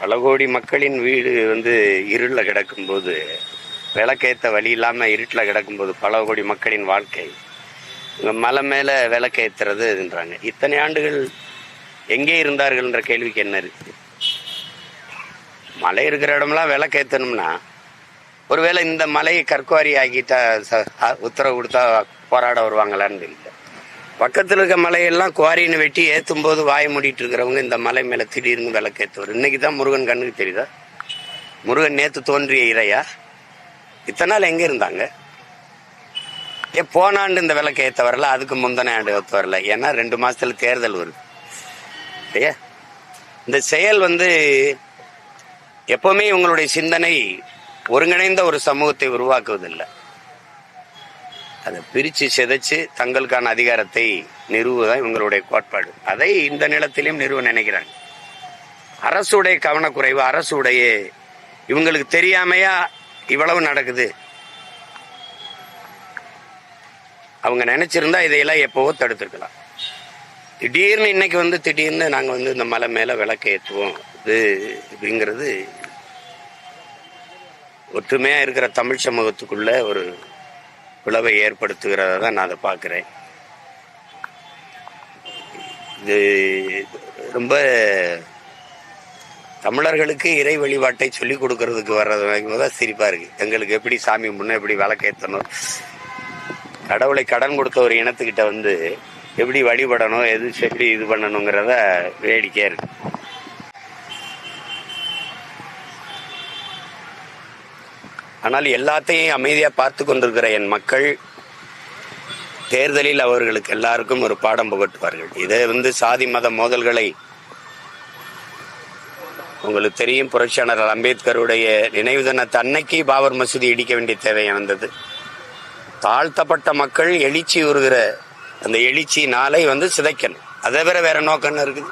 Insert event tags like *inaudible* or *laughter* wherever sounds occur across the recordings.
பல கோடி மக்களின் வீடு வந்து இருளில் கிடக்கும்போது விளக்கேற்ற வழி இல்லாமல் இருட்டில் கிடக்கும்போது பல கோடி மக்களின் வாழ்க்கை. இங்க மலை மேலே விளக்கேற்றுறதுன்றாங்க இத்தனை ஆண்டுகள் எங்கே இருந்தார்கள்ன்ற கேள்விக்கு என்ன இருக்குது மலை இருக்கிற இடம்லாம் விளக்கேற்றணும்னா ஒருவேளை இந்த மலையை கற்குவாரி ஆக்கிட்டா ச- உத்தரவு கொடுத்தா போராட வருவாங்களான்னு தெரியல. பக்கத்தில் இருக்க மலையெல்லாம் குவாரின்னு வெட்டி ஏற்றும் போது வாய மூடிட்டு இருக்கிறவங்க இந்த மலை மேலே திடீர்னு விளக்கேற்றுவார் இன்னைக்கு தான் முருகன் கண்ணுக்கு தெரியுதா? முருகன் நேற்று தோன்றிய இறையா? இத்தனை நாள் எங்கே இருந்தாங்க? ஏ போன ஆண்டு இந்த விளக்கு ஏற்ற வரல அதுக்கு முந்தின ஆண்டு ஏற்ற வரல. ஏன்னா ரெண்டு மாதத்தில் தேர்தல் வருது. இல்லையா இந்த செயல் வந்து எப்போவுமே இவங்களுடைய சிந்தனை ஒருங்கிணைந்த ஒரு சமூகத்தை உருவாக்குவதில்லை. அதை பிரித்து சிதைச்சு தங்களுக்கான அதிகாரத்தை நிறுவுதான் இவங்களுடைய கோட்பாடு. அதை இந்த நிலத்திலையும் நிறுவ நினைக்கிறாங்க. அரசுடைய கவனக்குறைவு அரசுடைய இவங்களுக்கு தெரியாமையா இவ்வளவு நடக்குது? அவங்க நினைச்சிருந்தா இதையெல்லாம் எப்பவோ தடுத்துருக்கலாம். திடீர்னு இன்னைக்கு வந்து திடீர்னு நாங்கள் வந்து இந்த மலை மேலே விளக்கு ஏற்றுவோம் இது இப்படிங்கிறது ஒற்றுமையாக இருக்கிற தமிழ் சமூகத்துக்குள்ள ஒரு பிளவை ஏற்படுத்துகிறத தான் நான் அதை பார்க்குறேன். இது ரொம்ப தமிழர்களுக்கு இறை வழிபாட்டை சொல்லி கொடுக்கறதுக்கு வர்றது தான் சிரிப்பாக இருக்குது எங்களுக்கு எப்படி சாமி முன்னே எப்படி விளக்கேற்றணும் கடவுளை கடன் கொடுத்த ஒரு இனத்துக்கிட்ட வந்து எப்படி வழிபடணும் எது எப்படி இது பண்ணணுங்கிறத வேடிக்கையாக இருக்குது ஆனால் எல்லாத்தையும் அமைதியாக பார்த்து கொண்டிருக்கிற என் மக்கள் தேர்தலில் அவர்களுக்கு எல்லாருக்கும் ஒரு பாடம் புகட்டுவார்கள். இதை வந்து சாதி மத மோதல்களை உங்களுக்கு தெரியும் புரட்சியாளர் அம்பேத்கருடைய நினைவு தினத்தை அன்னைக்கு பாபர் மசூதி இடிக்க வேண்டிய தேவை வந்தது. தாழ்த்தப்பட்ட மக்கள் எழுச்சி உறுகிற அந்த எழுச்சி நாளை வந்து சிதைக்கணும். அதை வேற வேற நோக்கம் இருக்குது?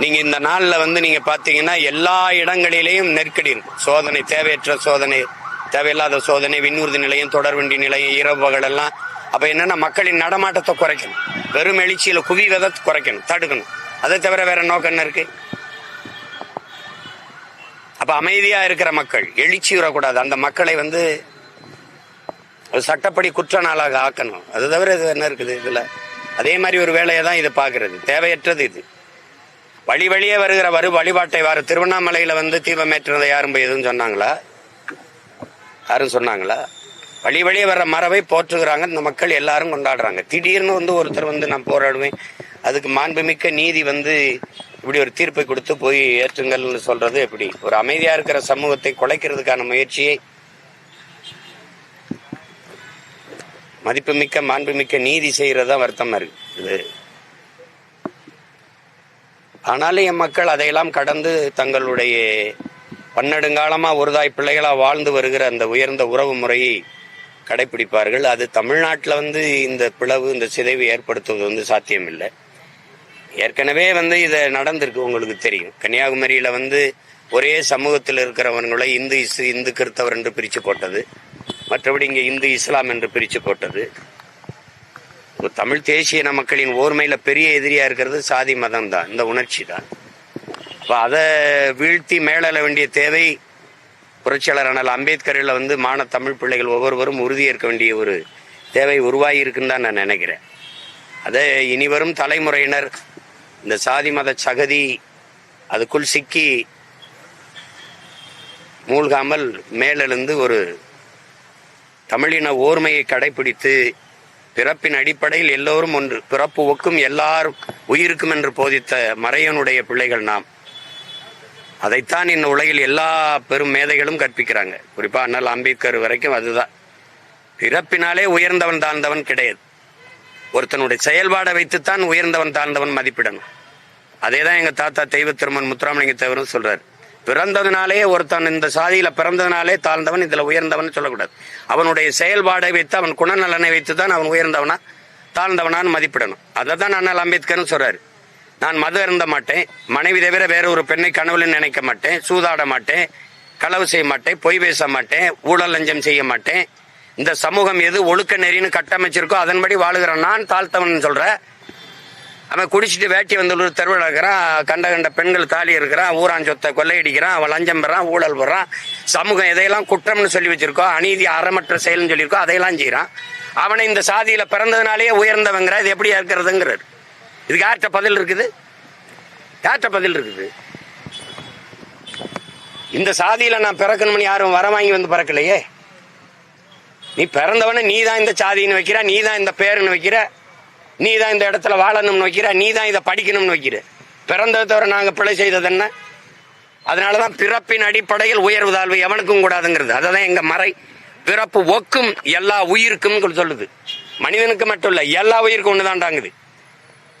நீங்க இந்த நாள்ல வந்து நீங்க பாத்தீங்கன்னா எல்லா இடங்களிலேயும் நெருக்கடி இருக்கும் சோதனை தேவையற்ற சோதனை தேவையில்லாத சோதனை விண்ணூர்தி நிலையம் தொடர்வண்டி நிலையம் இரவு பகல் எல்லாம். அப்ப என்னன்னா மக்களின் நடமாட்டத்தை குறைக்கணும். வெறும் எழுச்சியில குவி விதத்தை குறைக்கணும் தடுக்கணும். அதை தவிர வேற நோக்கம் என்ன இருக்கு? அப்ப அமைதியா இருக்கிற மக்கள் எழுச்சி வரக்கூடாது. அந்த மக்களை வந்து ஒரு சட்டப்படி குற்ற நாளாக ஆக்கணும். அது தவிர இது என்ன இருக்குது இதுல? அதே மாதிரி ஒரு வேலையை தான் இது பார்க்குறது தேவையற்றது இது. வழி வழியே வருகிற வரு வழிபாட்டை வார. திருவண்ணாமலையில வந்து தீபமேற்றினதை யாரும் போய் எதுவும் சொன்னாங்களா? யாரும் சொன்னாங்களா? வழி வழியே வர்ற மரபை போற்றுகிறாங்க. இந்த மக்கள் எல்லாரும் கொண்டாடுறாங்க. திடீர்னு வந்து ஒருத்தர் வந்து நான் போராடுவேன். அதுக்கு மாண்புமிக்க நீதி வந்து இப்படி ஒரு தீர்ப்பை கொடுத்து போய் ஏற்றுங்கள்னு சொல்றது எப்படி? ஒரு அமைதியா இருக்கிற சமூகத்தை குலைக்கிறதுக்கான முயற்சியை மதிப்புமிக்க மாண்புமிக்க நீதி செய்யறதுதான் வருத்தமா இருக்கு. இது ஆனாலும் என் மக்கள் அதையெல்லாம் கடந்து தங்களுடைய பன்னெடுங்காலமாக ஒருதாய் பிள்ளைகளாக வாழ்ந்து வருகிற அந்த உயர்ந்த உறவு முறையை கடைபிடிப்பார்கள் அது தமிழ்நாட்டில் வந்து இந்த பிளவு இந்த சிதைவு ஏற்படுத்துவது வந்து சாத்தியமில்லை. ஏற்கனவே வந்து இதை நடந்திருக்கு உங்களுக்கு தெரியும். கன்னியாகுமரியில் வந்து ஒரே சமூகத்தில் இருக்கிறவர்களை இந்து இசு இந்து கிறித்தவர் என்று பிரித்து போட்டது. மற்றபடி இங்கே இந்து இஸ்லாம் என்று பிரித்து போட்டது. தமிழ் தேசிய இன மக்களின் ஓர்மையில பெரிய எதிரியா இருக்கிறது சாதி மதம் தான். இந்த உணர்ச்சி தான். அப்ப அதை வீழ்த்தி மேலெழ வேண்டிய தேவை புரட்சியாளர் ஆனால் அம்பேத்கரில் வந்து மான தமிழ் பிள்ளைகள் ஒவ்வொருவரும் உறுதியேற்க வேண்டிய ஒரு தேவை உருவாகி இருக்குன்னு தான் நான் நினைக்கிறேன். அதை இனிவரும் தலைமுறையினர் இந்த சாதி மத சகதி அதுக்குள் சிக்கி மூழ்காமல் மேலெழுந்து ஒரு தமிழின ஓர்மையை கடைபிடித்து பிறப்பின் அடிப்படையில் எல்லோரும் ஒன்று பிறப்பு ஒக்கும் எல்லாரும் உயிருக்கும் என்று போதித்த மறையனுடைய பிள்ளைகள் நாம். அதைத்தான் இந்த உலகில் எல்லா பெரும் மேதைகளும் கற்பிக்கிறாங்க. குறிப்பா அண்ணல் அம்பேத்கர் வரைக்கும் அதுதான். பிறப்பினாலே உயர்ந்தவன் தாழ்ந்தவன் கிடையாது. ஒருத்தனுடைய செயல்பாடை வைத்துத்தான் உயர்ந்தவன் தாழ்ந்தவன் மதிப்பிடணும். அதே தான் எங்க தாத்தா தெய்வ திருமன் முத்துராமலிங்க தேவரும் சொல்றாரு. பிறந்ததுனாலே ஒருத்தன் இந்த சாதியில பிறந்ததுனாலே தாழ்ந்தவன் இதுல உயர்ந்தவன் சொல்லக்கூடாது. அவனுடைய செயல்பாடை வைத்து அவன் குணநலனை வைத்து தான் அவன் உயர்ந்தவனா தாழ்ந்தவனான்னு மதிப்பிடணும். அதை தான் அண்ணல் அம்பேத்கர்னு சொல்றாரு. நான் மது அருந்த மாட்டேன். மனைவி தவிர வேற ஒரு பெண்ணை கனவுல நினைக்க மாட்டேன். சூதாட மாட்டேன். களவு செய்ய மாட்டேன். பொய் பேச மாட்டேன். ஊழல் லஞ்சம் செய்ய மாட்டேன். இந்த சமூகம் எது ஒழுக்க நெறின்னு கட்டமைச்சிருக்கோ அதன்படி வாழுகிற நான் தாழ்த்தவன் சொல்ற அவன் குடிச்சிட்டு வேட்டி வந்து தெருவில் இருக்கிறான் கண்ட கண்ட பெண்கள் தாலி இருக்கிறான் ஊரான் சொத்தை கொள்ளையடிக்கிறான் அவன் லஞ்சம் பெறான் ஊழல் பெறான் சமூகம் எதையெல்லாம் குற்றம்னு சொல்லி வச்சிருக்கோம் அநீதி அறமற்ற செயல்னு சொல்லியிருக்கோம் அதையெல்லாம் செய்கிறான் அவனை இந்த சாதியில பிறந்ததுனாலேயே உயர்ந்தவங்கிற இது எப்படி இருக்கிறதுங்கிறார். இதுக்கு யார்கிட்ட பதில் இருக்குது? யார்கிட்ட பதில் இருக்குது? இந்த சாதியில நான் பிறக்கணும்னு யாரும் வர வாங்கி வந்து பிறக்கலையே. நீ பிறந்தவன நீ தான் இந்த சாதின்னு வைக்கிற நீ தான் இந்த பேருன்னு வைக்கிற. நீ தான் இந்த இடத்துல வாழணும்னு வைக்கிற நீ தான் இதை படிக்கணும்னு வைக்கிற. பிறந்ததை தவிர நாங்கள் பிழை செய்தது என்ன? அதனால தான் பிறப்பின் அடிப்படையில் உயர்வு தாழ்வு எவனுக்கும் கூடாதுங்கிறது. அதை தான் எங்கள் மறை. பிறப்பு ஒக்கும் எல்லா உயிருக்கும் சொல்லுது. மனிதனுக்கு மட்டும் இல்லை எல்லா உயிருக்கும் ஒன்று தாண்டாங்குது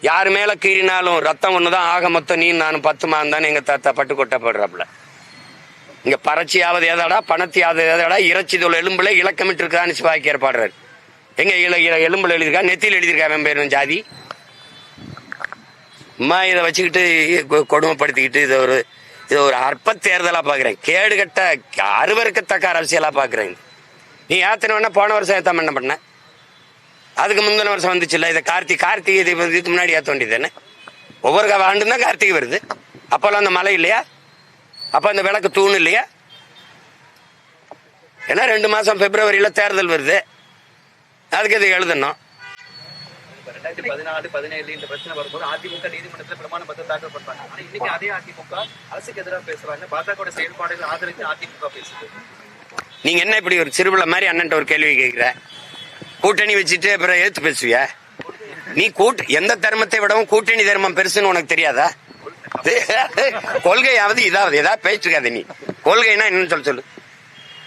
யார் மேலே கீறினாலும் ரத்தம் ஒன்று தான் ஆக மொத்தம் நீ நானும் பத்து மாந்தானு எங்கள் தாத்தா பட்டு கொட்டப்படுறாப்புல. இங்கே பறச்சியாவது ஏதாடா பணத்தியாவது எதாடா இறைச்சி தொழில் எலும்புல இலக்கமிட்டு இருக்கான்னு சிவாக்கியர் ஏற்பாடுறாரு எங்க இல எலும்புல எழுதியிருக்கா? நெத்தியில் எழுதியிருக்கா அவன் பேரும் ஜாதி? அம்மா இதை வச்சுக்கிட்டு கொடுமைப்படுத்திக்கிட்டு இதை ஒரு இதை ஒரு அற்ப தேர்தலாக பார்க்குறேன் கேடு கட்ட அருவருக்கத்தக்க அரசியலாக பார்க்குறேன் நீ ஏத்தன போன வருஷம் ஏத்தாம என்ன பண்ண? அதுக்கு முந்தின வருஷம் வந்துச்சுல்ல இதை கார்த்தி கார்த்திகை தீபம் இதுக்கு முன்னாடி ஏற்ற வேண்டியது தானே? ஒவ்வொரு ஆண்டும் தான் கார்த்திகை வருது. அப்போல்லாம் அந்த மழை இல்லையா? அப்போ அந்த விளக்கு தூண் இல்லையா? ஏன்னா ரெண்டு மாதம் பிப்ரவரியில் தேர்தல் வருது. அதுக்கு இது எழுதணும்? ரெண்டாயிரத்தி பதினாலு பதினேழு இந்த பிரச்சனை வரும்போது அதிமுக நீதிமன்றத்துல பிரமாண பத்திரம் தாக்கல் பண்றாங்க ஆனா இன்னைக்கு அதே அதிமுக அரசுக்கு எதிராக பேசுறாங்க. பாஜக செயல்பாடுகள் ஆதரித்து அதிமுக பேசுது. நீங்க என்ன இப்படி ஒரு சிறுபிள்ளை மாதிரி அண்ணன்ட்ட ஒரு கேள்வி கேட்கிற கூட்டணி வச்சுட்டு அப்புறம் எழுத்து பேசுவியா? நீ கூட்டு எந்த தர்மத்தை விடவும் கூட்டணி தர்மம் பெருசுன்னு உனக்கு தெரியாதா? கொள்கையாவது இதாவது ஏதாவது பேசிருக்காத நீ. கொள்கைனா என்னன்னு சொல்ல சொல்லு.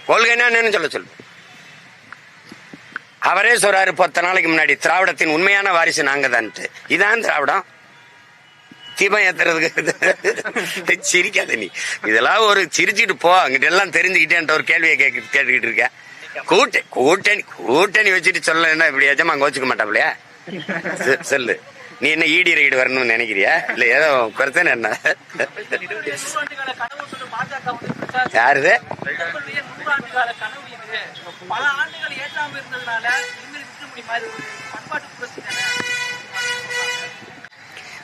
கொள்கைனா என்னன்னு சொல்ல சொல்லு. அவரே சொல்றாரு பத்து நாளைக்கு முன்னாடி திராவிடத்தின் உண்மையான வாரிசு நாங்க தான்ட்டு இதான் திராவிடம். தீபம் ஏத்துறதுக்கு *laughs* சிரிக்காத நீ. இதெல்லாம் ஒரு சிரிச்சிட்டு போ அங்கிட்ட எல்லாம் தெரிஞ்சுக்கிட்டேன்ட்ட ஒரு கேள்வியை கேட்க கேட்டுக்கிட்டு இருக்க. கூட்டணி கூட்டணி கூட்டணி வச்சுட்டு சொல்ல என்ன இப்படி எஜமா அங்க வச்சுக்க மாட்டாப்லையா? சொல்லு. நீ என்ன ஈடி ரைடு வரணும்னு நினைக்கிறியா? இல்ல ஏதோ பிரச்சனை என்ன? *laughs* யாருது உங்களுடைய பல ஆண்டுகள் ஏற்றாமல் இருந்ததுனால இனிமேல் விட்டு முடி ஒரு பண்பாட்டு புரட்சி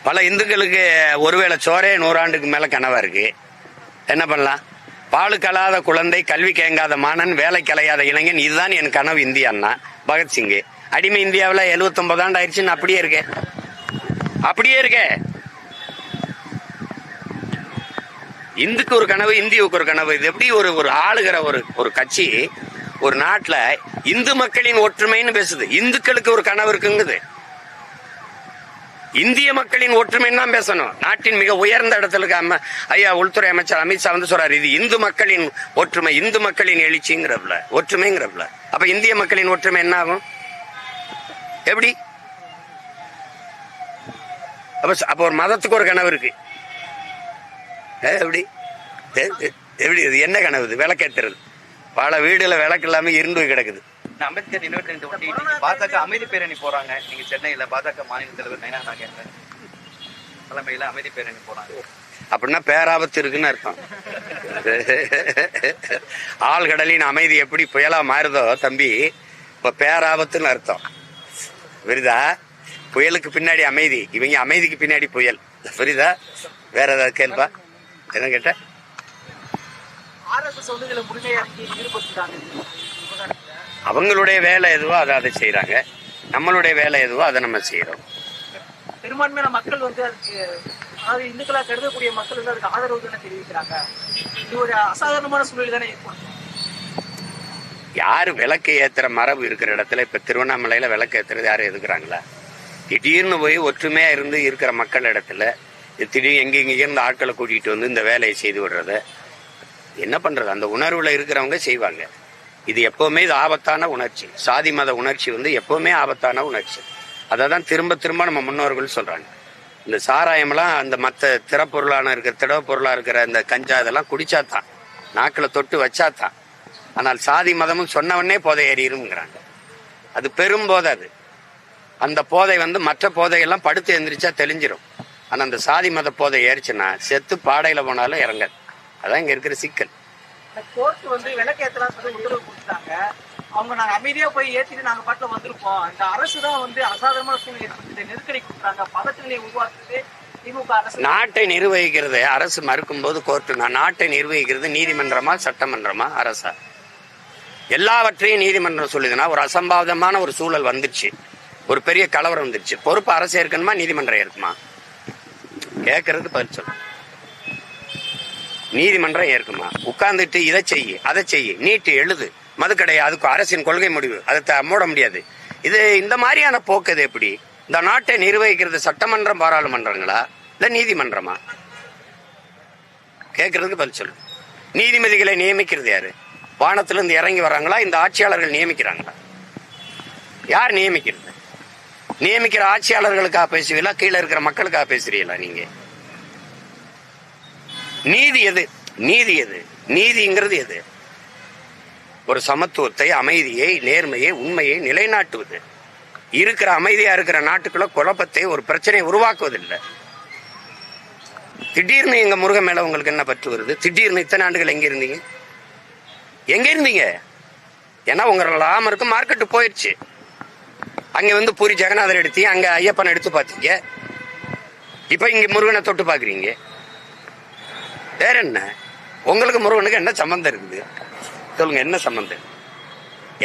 பல இந்துக்களுக்கு ஒருவேளை சோரே நூறாண்டுக்கு மேலே கனவாக இருக்கு. என்ன பண்ணலாம்? பால் கலாத குழந்தை கல்வி கேங்காத மாணன் வேலை கலையாத இளைஞன் இதுதான் என் கனவு இந்தியான்னா பகத்சிங் அடிமை இந்தியாவில் 79 ஆண்டு ஆயிடுச்சுன்னு அப்படியே இருக்கேன். அப்படியே இருக்கே இந்துக்கு ஒரு கனவு இந்தியாவுக்கு ஒரு கனவு இது எப்படி ஒரு ஒரு ஆளுகிற ஒரு ஒரு கட்சி ஒரு நாட்டில் இந்து மக்களின் ஒற்றுமைன்னு பேசுது. இந்துக்களுக்கு ஒரு கனவு இருக்குங்குது. இந்திய மக்களின் ஒற்றுமைன்னு தான் பேசணும். நாட்டின் மிக உயர்ந்த இடத்துல இருக்க ஐயா உள்துறை அமைச்சர் அமித்ஷா வந்து சொல்றாரு இது இந்து மக்களின் ஒற்றுமை இந்து மக்களின் எழுச்சிங்கிறப்பல ஒற்றுமைங்கிறப்பல அப்ப இந்திய மக்களின் ஒற்றுமை என்ன ஆகும்? எப்படி? அப்ப அப்ப ஒரு மதத்துக்கு ஒரு கனவு இருக்கு. எப்படி? எப்படி? இது என்ன கனவு இது? விளக்கேத்துறது. பல வீடுல விளக்கு இல்லாம போய் கிடக்குது. அம்பேத்கர் நினைவு தினத்தை ஒட்டி பாஜக அமைதி பேரணி போறாங்க. நீங்க சென்னையில பாஜக மாநில தலைவர் நயனா நாகேந்திரன் தலைமையில அமைதி பேரணி போறாங்க. அப்படின்னா பேராபத்து இருக்குன்னு அர்த்தம். ஆழ்கடலின் அமைதி எப்படி புயலா மாறுதோ தம்பி இப்ப பேராபத்துன்னு அர்த்தம். புரியுதா? புயலுக்கு பின்னாடி அமைதி இவங்க அமைதிக்கு பின்னாடி புயல். புரியுதா? வேற ஏதாவது கேள்பா என்ன கேட்ட ஆர்எஸ்எஸ் வந்து இதுல முழுமையாக்கி ஈடுபட்டுட்டாங்க அவங்களுடைய வேலை எதுவோ அதை அதை செய்றாங்க. நம்மளுடைய வேலை எதுவோ அதை நம்ம செய்யறோம் பெரும்பான்மையான மக்கள் வந்து அதுக்கு அதாவது இந்துக்களா கருதக்கூடிய மக்கள் வந்து அதுக்கு ஆதரவு தானே தெரிவிக்கிறாங்க. இது ஒரு அசாதாரணமான சூழல் தானே யாரு விளக்கு ஏத்துற மரபு இருக்கிற இடத்துல இப்ப திருவண்ணாமலையில விளக்கு ஏத்துறது யாரும் எதுக்குறாங்களா? திடீர்னு போய் ஒற்றுமையா இருந்து இருக்கிற மக்கள் இடத்துல திடீர்னு எங்க எங்க இருந்து ஆட்களை கூட்டிட்டு வந்து இந்த வேலையை செய்து விடுறது என்ன பண்றது? அந்த உணர்வுல இருக்கிறவங்க செய்வாங்க. இது எப்பவுமே இது ஆபத்தான உணர்ச்சி. சாதி மத உணர்ச்சி வந்து எப்பவுமே ஆபத்தான உணர்ச்சி. அதை தான் திரும்ப திரும்ப நம்ம முன்னோர்கள் சொல்றாங்க. இந்த சாராயம்லாம் அந்த மற்ற திறப்பொருளான இருக்கிற திடவ பொருளா இருக்கிற இந்த கஞ்சா இதெல்லாம் குடிச்சாதான். நாக்கில் தொட்டு வச்சாதான். ஆனால் சாதி மதமும் சொன்னவனே போதை ஏறிடும்ங்கிறாங்க அது பெரும் போதை அது. அந்த போதை வந்து மற்ற போதையெல்லாம் படுத்து எந்திரிச்சா தெளிஞ்சிரும். ஆனால் அந்த சாதி மத போதை ஏறிச்சுன்னா செத்து பாடையில போனாலும் இறங்காது. அதான் இங்க இருக்கிற சிக்கல். கோர்ட் வந்து விளக்கேற்றலாம் சொல்லி உத்தரவு கொடுத்தாங்க. அவங்க நாங்க அமைதியா போய் ஏத்திட்டு நாங்க பாட்டுல வந்திருப்போம் இந்த அரசு தான் வந்து அசாதாரணமான சூழ்நிலை நெருக்கடி கொடுக்குறாங்க. பதற்றங்களை உருவாக்குறது நாட்டை நிர்வகிக்கிறது அரசு மறுக்கும் போது கோர்ட்டு நாட்டை நிர்வகிக்கிறது நீதிமன்றமா சட்டமன்றமா அரசா? எல்லாவற்றையும் நீதிமன்றம் சொல்லுதுன்னா ஒரு அசம்பாவிதமான ஒரு சூழல் வந்துருச்சு. ஒரு பெரிய கலவரம் வந்துருச்சு. பொறுப்பு அரசு இருக்கணுமா? நீதிமன்றம் இருக்குமா? கேட்கறது பதில் சொல்லு நீதிமன்றம் ஏற்குமா? உட்கார்ந்துட்டு இதை செய்யு அதை செய்யு நீட்டு எழுது. மதுக்கடை அதுக்கு அரசின் கொள்கை முடிவு. அதை த- மூட முடியாது. இது இந்த மாதிரியான போக்கு இது எப்படி? இந்த நாட்டை நிர்வகிக்கிறது சட்டமன்றம் பாராளுமன்றங்களா? இல்ல நீதிமன்றமா? கேட்கறதுக்கு பதில் சொல்லு. நீதிபதிகளை நியமிக்கிறது யாரு? வானத்திலிருந்து இறங்கி வர்றாங்களா? இந்த ஆட்சியாளர்கள் நியமிக்கிறாங்களா? யார் நியமிக்கிறது? நியமிக்கிற ஆட்சியாளர்களுக்காக பேசுவீங்களா? கீழே இருக்கிற மக்களுக்காக பேசுறீங்களா நீங்க? நீதி எது? நீதி எது? நீதிங்கிறது எது? ஒரு சமத்துவத்தை அமைதியை நேர்மையை உண்மையை நிலைநாட்டுவது. இருக்கிற அமைதியா இருக்கிற நாட்டுக்குள்ள குழப்பத்தை ஒரு பிரச்சனையை உருவாக்குவதில்லை. திடீர்னு எங்க முருகன் மேல உங்களுக்கு என்ன பற்று வருது? திடீர்னு இத்தனை ஆண்டுகள் எங்க இருந்தீங்க? எங்க இருந்தீங்க? ஏன்னா உங்க ராமருக்கு மார்க்கெட்டு போயிடுச்சு அங்க வந்து பூரி ஜெகநாதர் எடுத்தீங்க அங்க ஐயப்பன் எடுத்து பார்த்தீங்க. இப்ப இங்க முருகனை தொட்டு பாக்குறீங்க வேற என்ன? உங்களுக்கு முருகனுக்கு என்ன சம்பந்தம் இருக்குது? சொல்லுங்க என்ன சம்பந்தம்?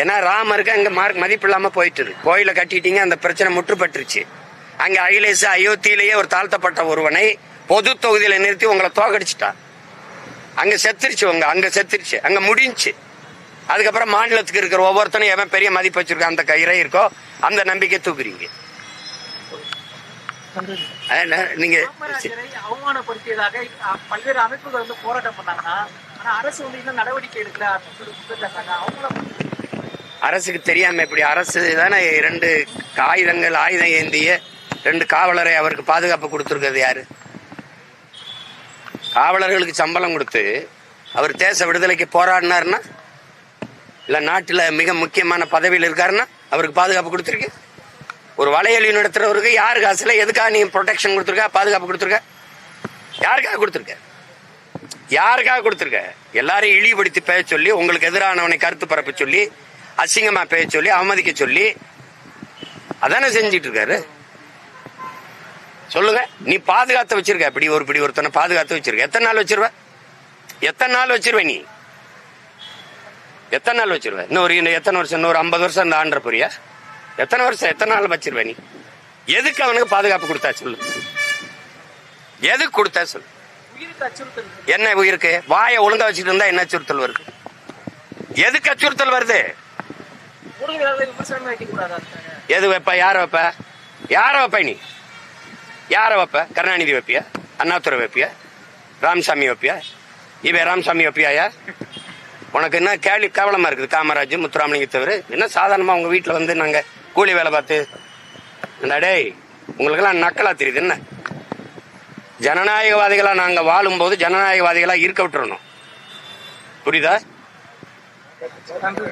ஏன்னா ராமருக்கு அங்கே மார்க் மதிப்பு இல்லாம போயிட்டுது கோயிலை கட்டிட்டீங்க அந்த பிரச்சனை முற்றுப்பட்டுருச்சு. அங்கே அகிலேஷ் அயோத்தியிலேயே ஒரு தாழ்த்தப்பட்ட ஒருவனை பொது தொகுதியில் நிறுத்தி உங்களை தோக்கடிச்சிட்டான் அங்கே செத்துருச்சு உங்க அங்கே செத்துருச்சு அங்கே முடிஞ்சு. அதுக்கப்புறம் மாநிலத்துக்கு இருக்கிற ஒவ்வொருத்தனும் எவன் பெரிய மதிப்பு வச்சிருக்கான் அந்த கயிறை இருக்கோ அந்த நம்பிக்கை தூக்குறீங்க. நீங்க அவமானப்படுத்தியதாக பல்வேறு அமைப்புகள் வந்து போராட்டம் பண்ணாங்கன்னா ஆனா அரசு வந்து இன்னும் நடவடிக்கை எடுக்கல அரசுக்கு தெரியாம இப்படி அரசு தானே இரண்டு ஆயுதங்கள் ஆயுதம் ஏந்திய ரெண்டு காவலரை அவருக்கு பாதுகாப்பு கொடுத்துருக்கிறது யாரு? காவலர்களுக்கு சம்பளம் கொடுத்து அவர் தேச விடுதலைக்கு போராடினாருன்னா இல்ல நாட்டுல மிக முக்கியமான பதவியில் இருக்காருன்னா அவருக்கு பாதுகாப்பு கொடுத்துருக்கு? ஒரு வலையொலி நடத்துறவருக்கு யாரு காசுல எதுக்காக நீ ப்ரொடெக்ஷன் கொடுத்துருக்க பாதுகாப்பு கொடுத்துருக்க? யாருக்காக கொடுத்துருக்க? யாருக்காக கொடுத்துருக்க? எல்லாரையும் இழிவுபடுத்தி பேச சொல்லி உங்களுக்கு எதிரானவனை கருத்து பரப்ப சொல்லி அசிங்கமா பேச சொல்லி அவமதிக்க சொல்லி அதானே செஞ்சிட்டு இருக்காரு? சொல்லுங்க. நீ பாதுகாத்து வச்சிருக்க. இப்படி ஒரு இப்படி ஒருத்தனை பாதுகாத்து வச்சிருக்க. எத்தனை நாள் வச்சிருவ? எத்தனை நாள் வச்சிருவ நீ? எத்தனை நாள் வச்சிருவ? இன்னும் ஒரு இன்னும் எத்தனை வருஷம்? இன்னொரு ஐம்பது வருஷம் இந்த ஆண்டர் புரியா எத்தனை வருஷம் எத்தனை நாள் வச்சிருவ நீ? எதுக்கு அவனுக்கு பாதுகாப்பு கொடுத்தா சொல்லு. எதுக்கு கொடுத்தா சொல்லு. என்ன உயிருக்கு? வாயை ஒழுங்கா வச்சுட்டு இருந்தா என்ன அச்சுறுத்தல் வருது? எதுக்கு அச்சுறுத்தல் வருது. எது வைப்ப? யார வைப்ப? யார வைப்ப நீ? யார வைப்ப? கருணாநிதி வைப்பியா? அண்ணாதுரை வைப்பியா? ராமசாமி வைப்பியா? இவன் ராமசாமி வைப்பியாயா உனக்கு என்ன கேள்வி கேவலமா இருக்குது காமராஜ் முத்துராமலிங்க தவிர என்ன சாதாரணமா உங்க வீட்டுல வந்து நாங்க கூலி வேலை பார்த்து. இந்த டேய் உங்களுக்கெல்லாம் நக்கலா தெரியுது என்ன? ஜனநாயகவாதிகளா நாங்கள் வாழும்போது ஜனநாயகவாதிகளா இருக்க விட்டுறணும். புரியுதா? நன்றி